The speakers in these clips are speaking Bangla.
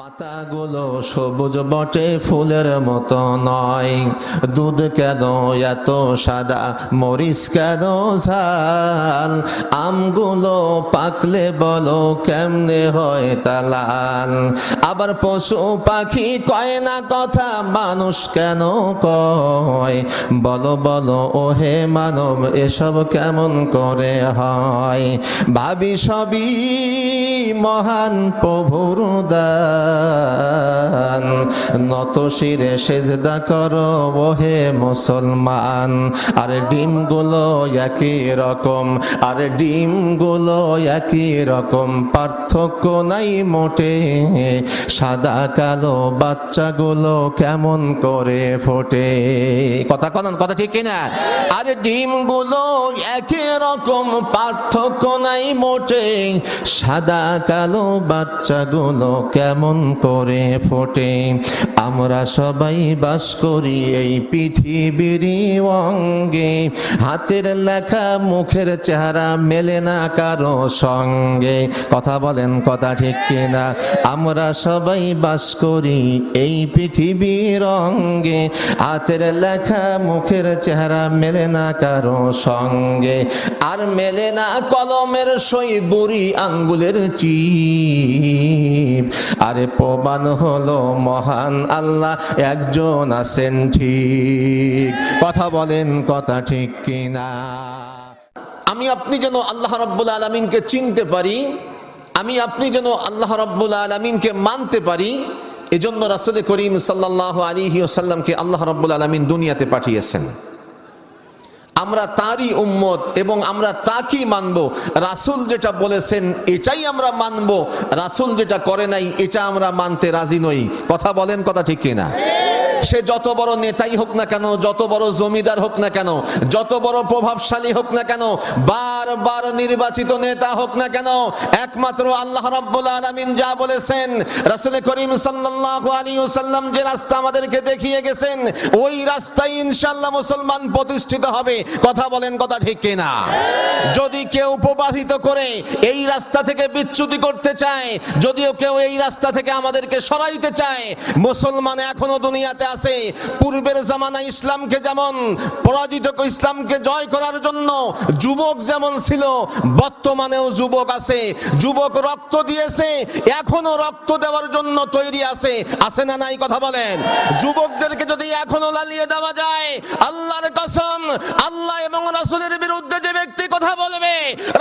পাতাগুলো সবুজ বটে, ফুলের মতো নয়। দুধ কেন এত সাদা, মরিচ কেন ঝাল? আমগুলো পাকলে বলো কেমনে হয় তালাল আবার পশু পাখি কয় না কথা, মানুষ কেন কয়? বলো বলো, ওহে মানব, এসব কেমন করে হয়? ভাবি সবই মহান প্রভুর দান নত শিরে সেজদা করো ওহে মুসলমান। আর ডিমগুলো একই রকম, আর ডিমগুলো একই রকম। পার্থক্য নাই মোটে, সাদা কালো বাচ্চাগুলো কেমন করে ফোটে। কথা কনন, কথা ঠিক কিনা? আরে ডিমগুলো একই রকম, পার্থক্য নাই মোটে, সাদা কালো বাচ্চাগুলো কেমন করে ফোটে। আমরা সবাই বাস করি এই পৃথিবীর অঙ্গে। হাতের লেখা, মুখের চেহারা মেলে না কারও সঙ্গে। কথা বলেন কথা ঠিক কিনা? আমরা সবাই বাস করি এই পৃথিবীর অঙ্গে। হাতের লেখা, মুখের চেহারা মেলে না কারও সঙ্গে। আর মেলে না কলমের সই, বুড়ি আঙ্গুলের চিপ। আরে প্রমাণ হলো মহান আল্লাহ, একজন আছেন ঠিক। কথা বলেন, কথা ঠিক কিনা? আমি আপনি যেন আল্লাহ রব্বুল আলমিনকে চিনতে পারি, আমি আপনি যেন আল্লাহ রব্বুল আলমিনকে মানতে পারি, এজন্য রাসুল করিম সাল্লাহ আলী ওসাল্লামকে আল্লাহ রব্বুল আলমিন দুনিয়াতে পাঠিয়েছেন। আমরা তারই উম্মত এবং আমরা তাকেই মানব। রাসুল যেটা বলেছেন, এটাই আমরা মানব। রাসুল যেটা করে নাই, এটা আমরা মানতে রাজি নই। কথা বলেন কথা ঠিক কিনা? সে যত বড় নেতাই হোক না কেন, যত বড় জমিদার হোক না কেন, যত বড় প্রভাবশালী হোক না কেন, বারবার নির্বাচিত নেতা হোক না কেন, একমাত্র আল্লাহ রাব্বুল আলামিন যা বলেছেন, রাসূল করিম সাল্লাল্লাহু আলাইহি ওয়াসাল্লাম যে রাস্তা আমাদেরকে দেখিয়ে গেছেন, ওই রাস্তায় ইনশাআল্লাহ মুসলমান প্রতিষ্ঠিত হবে। কথা বলেন কথা ঠিক কিনা? যদি কেউ প্রবাহিত করে এই রাস্তা থেকে বিচ্যুতি করতে চায়, যদিও কেউ এই রাস্তা থেকে আমাদেরকে সরাইতে চায়, মুসলমান এখনও দুনিয়াতে আছে। পূর্বের জামানা ইসলামকে যেমন পরাজিত ইসলামকে জয় করার জন্য যুবক যেমন ছিল, বর্তমানেও যুবক আছে। যুবক রক্ত দিয়েছে, এখনও রক্ত দেওয়ার জন্য তৈরি আছে। আছে না নাই কথা বলেন? যুবকদেরকে যদি এখনও লালিয়ে দেওয়া যায়, আল্লাহর কসম, আল্লাহ এবং রাসুলের বিরুদ্ধে যে ব্যক্তি কথা বলবে,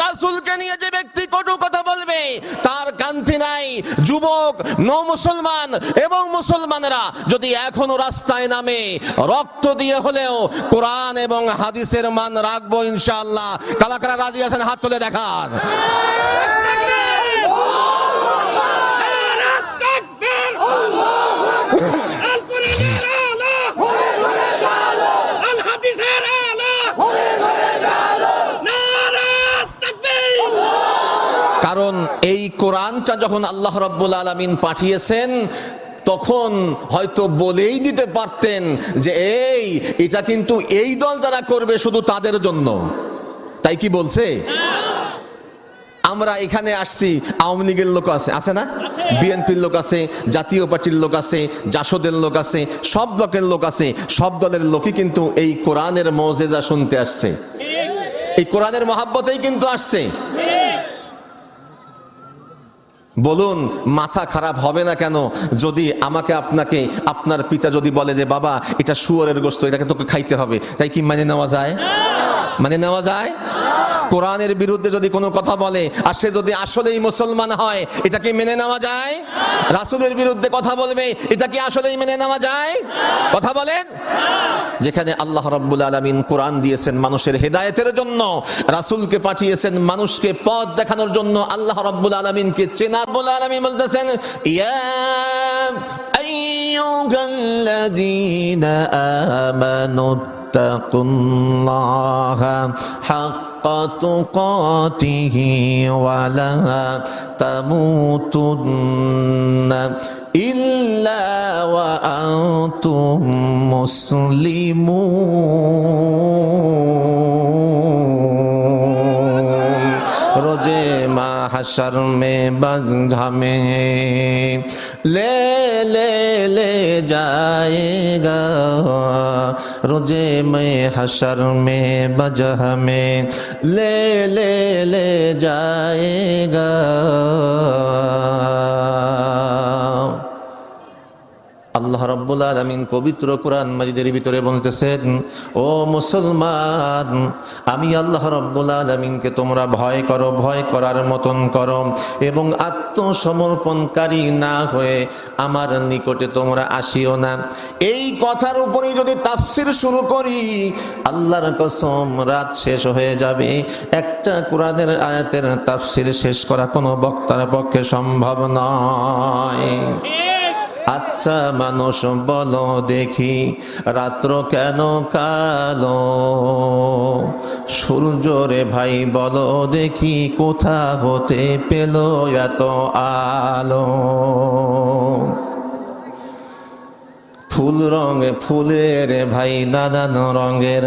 রাসুলকে নিয়ে যে ব্যক্তি কটু কথা বলবে তার কান্তি নাই। যুবক নৌ মুসলমান এবং মুসলমানেরা যদি এখনও রাস্তায় নামে, রক্ত দিয়ে হলেও কোরআন এবং হাদিসের মান রাখব ইনশাআল্লাহ। কালাকারা রাজি আছেন? হাত তুলে দেখান। Allah! কারণ এই কোরআনটা যখন আল্লাহ রাব্বুল আলামিন পাঠিয়েছেন, তখন হয়তো বলেই দিতে পারতেন যে, এই, এটা কিন্তু এই দল যারা করবে শুধু তাদের জন্য। তাই কি বলছে? আমরা এখানে আসছি, আওয়ামী লীগের লোক আছে আছে না? বিএনপির লোক আছে, জাতীয় পার্টির লোক আছে, জাসদের লোক আছে, সব দলের লোক আছে, সব দলের লোকই কিন্তু এই কোরআনের মজেজা শুনতে আসছে। এই কোরআনের মহাব্বতেই কিন্তু আসছে। বলুন, মাথা খারাপ হবে না কেন? যদি আমাকে আপনাকে, আপনার পিতা যদি বলে যে, বাবা, এটা শুয়োরের গোস্ত, এটাকে তোকে খাইতে হবে। তাই কি মানে নেওয়া যায়? মানে নেওয়া যায়? কোরআনের বিরুদ্ধে যদি কোনো কথা বলে, আর সে যদি আসলেই মুসলমান হয়, এটা কি মেনে নেওয়া যায়? রাসূলের বিরুদ্ধে কথা বলবে, এটা কি আসলেই মেনে নেওয়া যায়? কথা বলেন। যেখানে আল্লাহ রাব্বুল আলামিন কোরআন দিয়েছেন মানুষের হেদায়েতের জন্য, রাসূলকে পাঠিয়েছেন মানুষকে পথ দেখানোর জন্য, আল্লাহ রাব্বুল আলামিনকে চেনা রাব্বুল আলামিন বলতেছেন, ইয়া আইয়ুহাল্লাযীনা আমানু তাকুল্লাহা حق تقاته ولا تموتن إلا وأنتم مسلمون رجے ما حشر میں بندھا میں ले ले ले जाएगा रोज़े में हसर में बजह में ले ले ले जाएगा। আল্লাহ রব্বুল আলমিন পবিত্র কোরআন মাজিদের ভিতরে বলতেছেন, ও মুসলমান, আমি আল্লাহ রব্বুল আলমিনকে তোমরা ভয় করো, ভয় করার মতন করো এবং আত্মসমর্পণকারী না হয়ে আমার নিকটে তোমরা আসিও না। এই কথার উপরেই যদি তাফসির শুরু করি, আল্লাহর কসম, রাত শেষ হয়ে যাবে। একটা কোরআনের আয়াতের তাফসির শেষ করা কোনো বক্তার পক্ষে সম্ভব নয়। আচ্ছা মানুষ, বলো দেখি, রাত্র কেন কালো? সূর্য রে ভাই, বলো দেখি, কোথা হতে পেল এত আলো? ফুল রঙে ফুলের ভাই, নানান রঙের,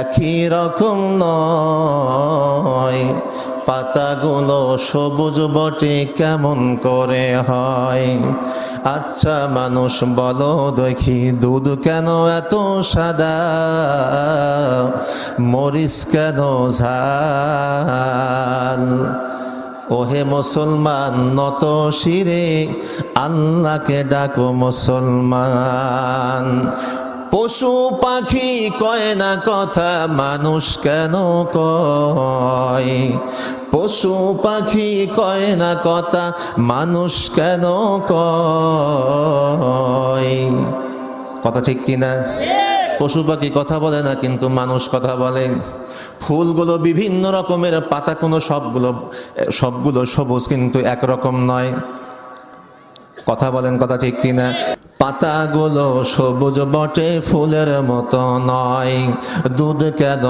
একই রকম নয়। পাতাগুলো সবুজ বটে, কেমন করে হয়? আচ্ছা মানুষ, বলো দেখি দুধ কেন এত সাদা? মরিচ কেন ঝাল? ওহে মুসলমান, নত শিরে আল্লাহকে ডাকো মুসলমান। পশু পাখি কয় না কথা, মানুষ কেন কয়? পশু পাখি কয় না কথা, মানুষ কেন কয়? কথা ঠিক কিনা? পশু পাখি কথা বলে না, কিন্তু মানুষ কথা বলে। ফুলগুলো বিভিন্ন রকমের পাতা কোনো সবগুলো সবগুলো সবুজ, কিন্তু একরকম নয়। কথা বলেন কথা ঠিক কিনা? পাতাগুলো সবুজ বটে ফুলের মতো নয়। দুধ কেন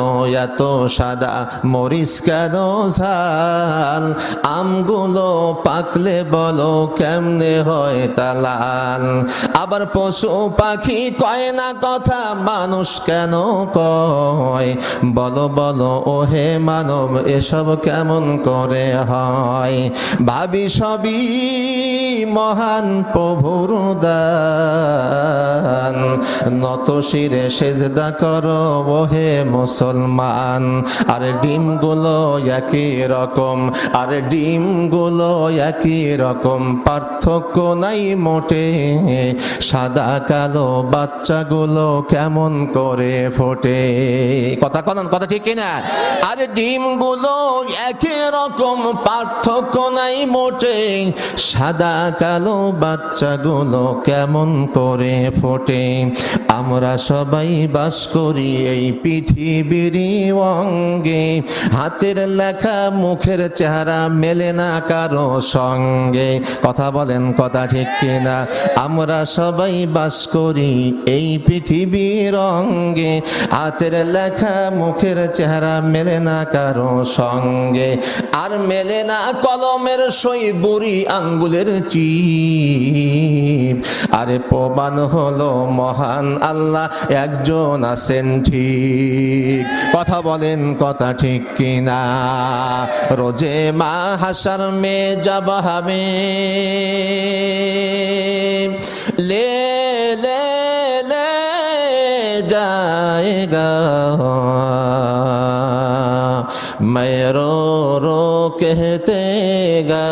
এত সাদা মরিচ কেন ঝাল? আমগুলো পাকলে বলো কেমনে হয় তালাল আবার পশু পাখি কয় না কথা মানুষ কেন কয়? বলো বলো, ওহে মানব, এসব কেমন করে হয়? ভাবি সবই মহান প্রভুর দান। নত শিরে সেজদা করো, ওহে মুসলমান। আর ডিমগুলো একই রকম, আর ডিমগুলো একই রকম, পার্থক্য নাই মোটে। সাদা কালো বাচ্চাগুলো কেমন করে ফোটে? কথা কন কথা ঠিক কিনা? আরে ডিমগুলো একই রকম, পার্থক্য নাই মোটে। সাদা কালো বাচ্চাগুলো কেমন করে ফোটে? আমরা সবাই বাস করি এই পৃথিবীর অঙ্গে। হাতের লেখা, মুখের চেহারা মেলে না কারও সঙ্গে। কথা বলেন কথা ঠিক কিনা? আমরা সবাই বাস করি এই পৃথিবীর অঙ্গে। হাতের লেখা, মুখের চেহারা মেলে না কারও সঙ্গে। আর মেলে না কলমের সই বুড়ি আঙ্গুলের চিপ। আরে প্রমাণ হলো মহান আল্লাহ একজন আছেন ঠিক কথা বলেন কথা ঠিক কিনা রোজে মা হাসার মে যাবা হবে লে লে লে जाएगा मैं रो रो कहतेगा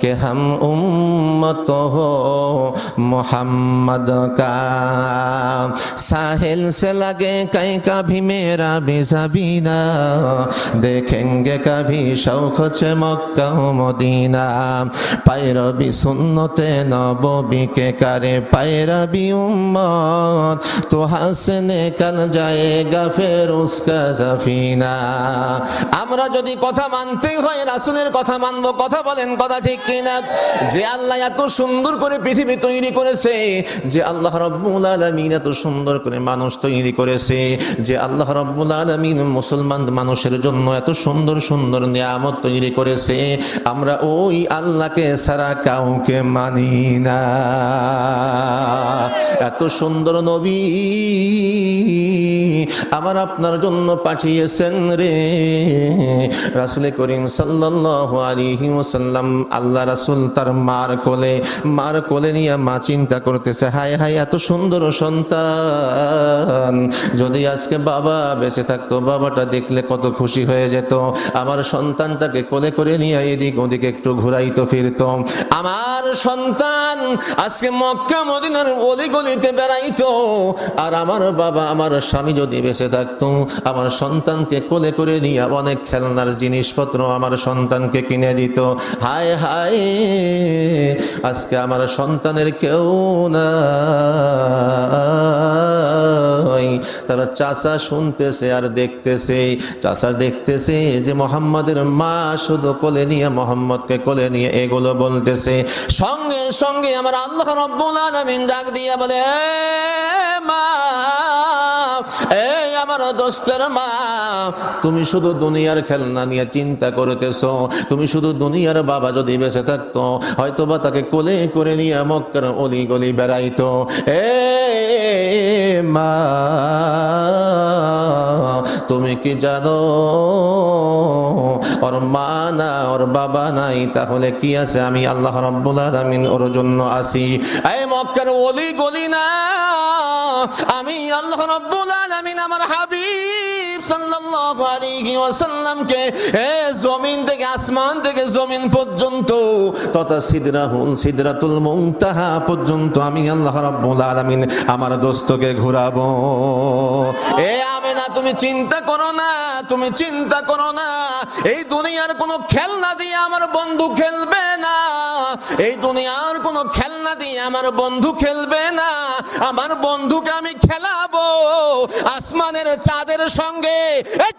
कि हम उम्मत हो मोहम्मद का साहिल से लगे कहीं कभी मेरा भी सबीना देखेंगे कभी शौक से मक्का मदीना पैरबी सुन्नते नबी के करे पैरबी उम्मत तो हंसने कल जाएगा फिर उसका सफीना আমরা যদি কথা মানতেই হয়, রাসুলের কথা মানবো, কথা বলেন, কথা ঠিক কিনা? যে আল্লাহ এত সুন্দর করে পৃথিবী তৈরি করেছে, যে আল্লাহ রব্বুল আলমিন এত সুন্দর করে মানুষ তৈরি করেছে, যে আল্লাহ রব্বুল আলমিন মুসলমান মানুষের জন্য এত সুন্দর সুন্দর নিয়ামত তৈরি করেছে, আমরা ওই আল্লাহকে ছাড়া কাউকে মানি না। এত সুন্দর নবী আমার আপনার জন্য পাঠিয়েছেন রে। রাসুল করিম সাল্লাল্লাহু আলাইহি ওয়াসাল্লাম আল্লাহ রাসুল তার মার কোলে মার কোলে নিয়ে মা চিন্তা করতেছে, হায় হায় এত সুন্দর সন্তান। যদি আজকে বাবা বেঁচে থাকতো, বাবাটা দেখলে কত খুশি হয়ে যেত। আমার সন্তানটাকে কোলে করে নিয়ে এদিক ওদিক একটু ঘুরাইতো, ফিরতো। আমার সন্তান আজকে মক্কা, মদিনার অলি গলিতে বেড়াইতো। আর আমার বাবা, আমার স্বামী যদি বেঁচে থাকতো, আমার সন্তানকে কোলে করে নিয়ে অনেক খেলনার জিনিসপত্র আমার সন্তানকে কিনে দিত। হায় হায়, আজকে আমার সন্তানের কেউ নাই। তারা চাচা শুনতেছে আর দেখতেছে। চাচা দেখতেছে যে মোহাম্মদের মা শুধু কোলে নিয়ে মোহাম্মদকে কোলে নিয়ে এগুলো বলতেছে। সঙ্গে সঙ্গে আমার আল্লাহ রব্বুল আলামিন ডাক দিয়ে বলে, "এ মা এই আমার দোস্তের মা, তুমি শুধু দুনিয়ার খেলনা নিয়ে চিন্তা করতেছো। তুমি শুধু দুনিয়ার বাবা যদি বেঁচে থাকতো হয়তো বা তাকে কোলে করে নিয়ে মক্কার অলি গলি বেড়াইতো। এ মা, তুমি কি জানো? ওর মা না, ওর বাবা নাই, তাহলে কি আছে? আমি আল্লাহ রব্বুল আলামিন ওর জন্য আসি এই মক্কার অলি গলি না আমি আল্লাহ রব্বুল আলামিন আমার হাবিব সাল্লাল্লাহু আলাইহি ওয়াসাল্লামকে এ জমিন থেকে আসমান থেকে জমিন পর্যন্ত তথা সিদরাহুল সিদরাতুল মুনতাহা পর্যন্ত আমি আল্লাহ রাব্বুল আলামিন আমার দোস্তকে ঘুরাবো। এ আমেনা, তুমি চিন্তা করো না, তুমি চিন্তা করো না। এই দুনিয়ার কোনো খেলনা দিয়ে আমার বন্ধু খেলবে? এই দুনিয়ার কোনো খেলনা দিয়ে আমার বন্ধু খেলবে না। আমার বন্ধুকে আমি খেলাবো। আসমানের চাঁদের সঙ্গে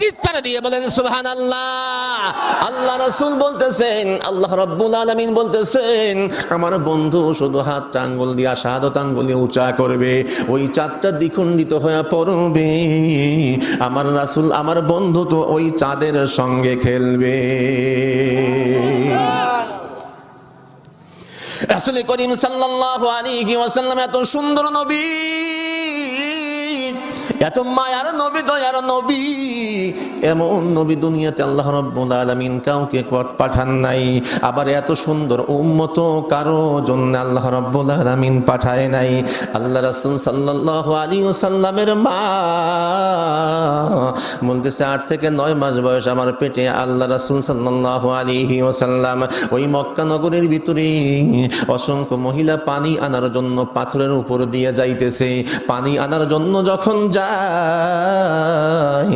চিৎকার দিয়ে বলেন সুবহান আল্লাহ আল্লাহ রাসূল বলতেছেন, আল্লাহ রাব্বুল আলামিন বলতেছেন, আমার বন্ধু শুধু হাত আঙ্গুল দিয়ে, শাহাদত আঙ্গুল উঁচা করবে। ওই চাঁদটা দ্বিখণ্ডিত হয়ে পড়বে। আমার রাসুল, আমার বন্ধু তো ওই চাঁদের সঙ্গে খেলবে। রাসূল করিম সাল্লাহ আলী ওয়াসাল্লাম এত সুন্দর নবী। এত মায়ার নবী, দয়ার নবী, এমন নবী দুনিয়াতে আল্লাহ রাব্বুল আলামিন কাউকে পাঠান নাই। আবার এত সুন্দর উম্মত কারও জন্য আল্লাহ রাব্বুল আলামিন পাঠায় নাই। আল্লাহ রাসূল সাল্লাল্লাহু আলাইহি ওয়াসাল্লামের মা বলতেছে, আট থেকে নয় মাস বয়স আমার পেটে আল্লাহ রাসূল আলাইহি ওয়াসাল্লাম ওই মক্কা নগরের ভিতরে অসংখ্য মহিলা পানি আনার জন্য পাথরের উপর দিয়ে যাইতেছে। পানি আনার জন্য যখন যায়।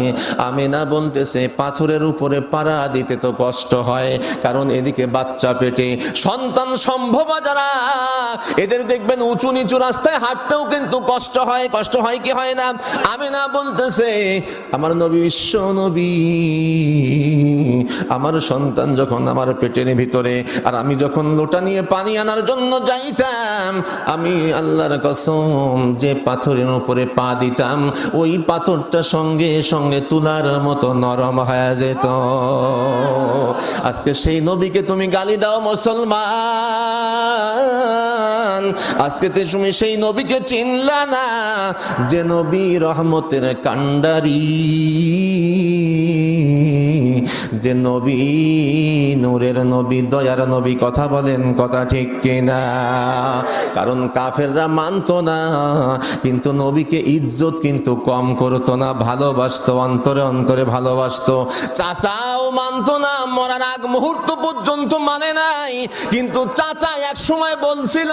আমি না বলতেছে, পাথরের উপরে পাড়া দিতে তো কষ্ট হয়, কারণ এদিকে বাচ্চা পেটে সন্তান সম্ভব যারা, এদের দেখবেন উঁচু নিচু রাস্তায় হাঁটতেও কিন্তু কষ্ট হয় কষ্ট হয় কি হয় না? আমি না বলতেছে, আমার নবী, বিশ্ব নবী, আমার সন্তান যখন আমার পেটের ভিতরে, আর আমি যখন লোটা নিয়ে পানি আনার জন্য যাইতাম, আমি আল্লাহর কসম যে পাথরের উপরে পা দিতাম ওই পাথরটা সঙ্গে সঙ্গে তুলার মতো নরম হয়ে যেত। আজকে সেই নবীকে তুমি গালি দাও মুসলমান। আজকে তুমি সেই নবীকে চিনলা না যে নবী রহমতের কান্ডারি যে নবী, নূরের নবী, দয়ার নবী কথা বলেন, কথা ঠিক কিনা? কারণ কাফেররা মানতো না, কিন্তু নবীকে ইজ্জত কিন্তু কম করতো না, ভালোবাসতো, অন্তরে অন্তরে ভালোবাসতো। চাচাও মানতো না, মরার আগ মুহূর্ত পর্যন্ত মানে নাই, কিন্তু চাচা এক সময় বলছিল,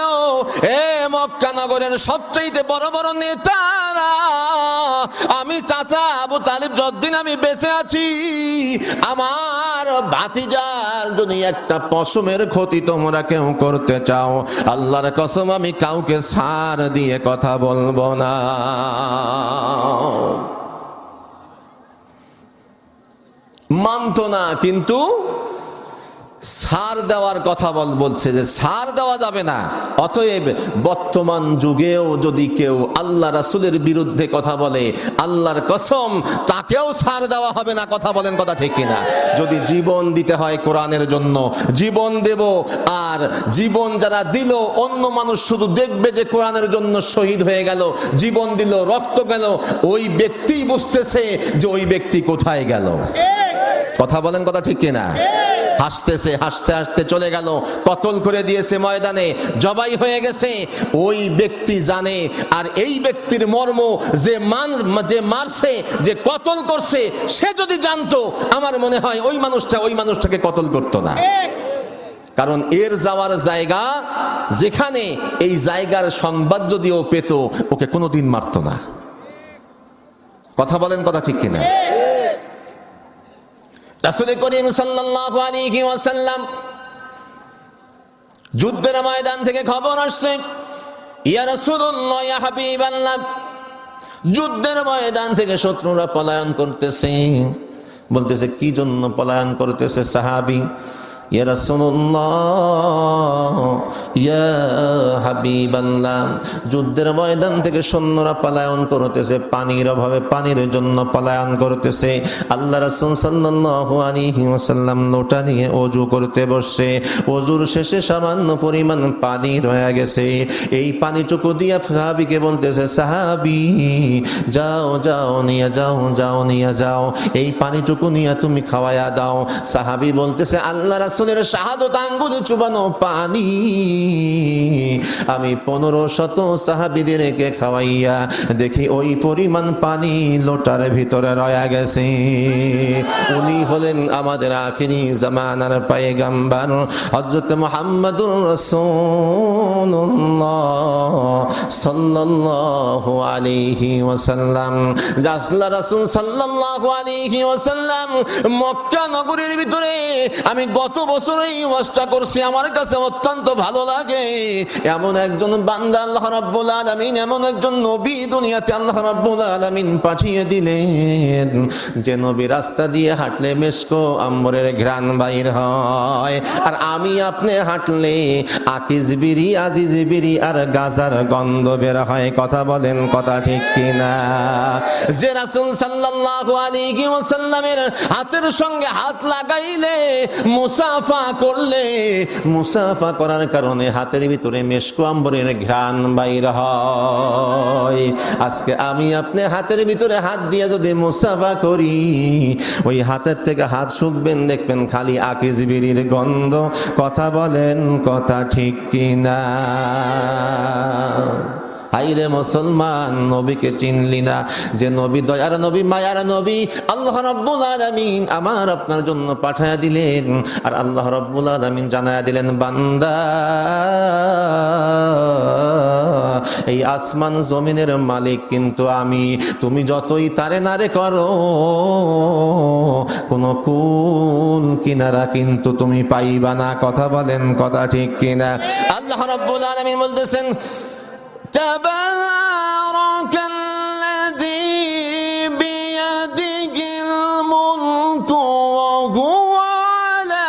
এ মক্কা নগরের সবচাইতে বড় বড় নেতারা, আমি চাচা আবু তালিব যতদিন আমি বেঁচে আছি আমার বাতিজার যদি একটা পশমের ক্ষতি তোমরা কেউ করতে চাও, আল্লাহর কসম আমি কাউকে সার দিয়ে কথা বলব না। মানত না, কিন্তু সার দেওয়ার কথা বল বলছে যে সার দেওয়া যাবে না। অতএব বর্তমান যুগেও যদি কেউ আল্লাহ রাসুলের বিরুদ্ধে কথা বলে আল্লাহর কসম তাকেও সার দেওয়া হবে না কথা বলেন কথা ঠিক কিনা? যদি জীবন দিতে হয় কোরআনের জন্য জীবন দেব আর জীবন যারা দিল অন্য মানুষ শুধু দেখবে যে কোরআনের জন্য শহীদ হয়ে গেল জীবন দিল রক্ত গেল ওই ব্যক্তি বুঝতেছে যে ওই ব্যক্তি কোথায় গেল। কথা বলেন কথা ঠিক কিনা? হাসতেছে, হাসতে হাসতে চলে গেল। কতল করে দিয়েছে ময়দানে। জবাই হয়ে গেছে। ওই ব্যক্তি জানে। আর এই ব্যক্তির মর্ম যে মান, যে মারছে, যে কতল করছে, সে যদি জানতো, আমার মনে হয় ওই মানুষটা, ওই মানুষটাকে কতল করতো না। কারণ এর যাওয়ার জায়গা, যেখানে এই জায়গার সংবাদ যদিও পেত, ওকে কোনোদিন মারতো না। কথা বলেন কথা ঠিক কিনা? রাসূল করিম সাল্লাহ আলী ওয়াসাল্লাম যুদ্ধের ময়দান থেকে খবর আসছে, ইয়া রাসূলুল্লাহ, ইয়া হাবিবাল্লাহ, যুদ্ধের ময়দান থেকে শত্রুরা পলায়ন করতেছে। বলতেছে, কি জন্য পলায়ন করতেছে সাহাবী? ইয়া রাসূলুল্লাহ ইয়া হাবিবাল্লাহ যুদ্ধের ময়দান থেকে সৈন্যরা পলায়ন করতেছে, পানির অভাবে পানির জন্য পলায়ন করতেছে। আল্লাহ রাসূল সাল্লাল্লাহু আলাইহি ওয়াসাল্লাম লোটা নিয়ে ওযু করতে বসছে। ওযুর শেষে সামান্য পরিমাণ পানি রয়ে গেছে। এই পানিটুকু দিয়া সাহাবীকে বলতেছে, সাহাবী, যাও যাও, নিয়ে যাও যাও, নিয়ে যাও। এই পানিটুকু নিয়ে তুমি খাওয়ায়া দাও। সাহাবী বলতেছে, আল্লাহ রাসূলের শাহাদত আঙ্গুলে চুবানো পানি। আমি পনেরো শত সাহাবিদেরকে খাওয়াইয়া দেখি ওই পরিমাণ পানি লোটার ভিতরে রয়া গেছে। উনি হলেন আমাদের আখিরি জামানার পায়গাম্বার হজরত মোহাম্মদুর রসুল্লাহ সাল্লাল্লাহু আলাইহি ওয়াসাল্লাম। জাসলা রাসূল সাল্লাল্লাহু আলাইহি ওয়াসাল্লাম মক্কা নগরীর ভিতরে আমি গত বছরেই ওয়াজটা করছি, আমার কাছে অত্যন্ত ভালো লাগে। এমন একজন বান্দা আল্লাহ রাব্বুল আলামিন, এমন একজন নবী দুনিয়াতে আল্লাহ রাব্বুল আলামিন পাঠিয়ে দিলেন। যে নবী রাস্তা দিয়ে হাঁটলে মেসকো আম্বরের ঘ্রাণ বাইর হয়। আর আমি আপনি হাঁটলে আকিজ বিরি আজিজ বিরি আর গাজার গন্ধ বের হয়। কথা বলেন, কথা ঠিক কিনা? যে রাসূল সাল্লাল্লাহু আলাইহি ওয়াসাল্লামের হাতের সঙ্গে হাত লাগাইলে মুসাফা করলে, মুসাফা করার কারণে হাতের ভিতরে মেশকো আম্বরের ঘ্রাণ বাইর হয়। আজকে আমি আপনি হাতের ভিতরে হাত দিয়ে যদি মুসাফা করি, ওই হাতের থেকে হাত শুকবেন, দেখবেন খালি আকিজ বিড়ির গন্ধ। কথা বলেন, কথা ঠিক কিনা? হাইরে মুসলমান, নবীকে চিনলি না। যে নবী দয়ার নবী, মায়ার নবী, আল্লাহ রাব্বুল আলামিন আমার আপনার জন্য পাঠায়া দিলেন। আর আল্লাহ রাব্বুল আলামিন জানায়া দিলেন, বান্দা, এই আসমান জমিনের মালিক কিন্তু আমি। তুমি যতই তারে নারে করো, কোন কুল কিনারা কিন্তু তুমি পাইবা না। কথা বলেন, কথা ঠিক কিনা? আল্লাহ রাব্বুল আলামিন বলতেছেন تبارك الذي بيده الملك وهو على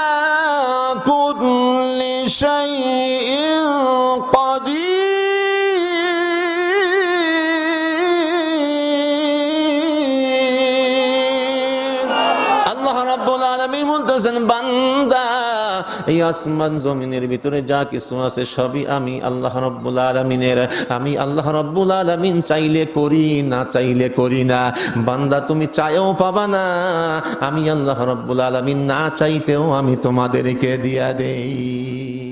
كل شيء আসমান জমিনের ভিতরে যা কিছু আছে সবই আমি আল্লাহ রব্বুল আলমিনের। আমি আল্লাহ রব্বুল আলমিন চাইলে করি, না চাইলে করি না। বান্দা, তুমি চাইও পাবা না। আমি আল্লাহ রব্বুল আলমিন না চাইতেও আমি তোমাদেরকে দিয়া দেই।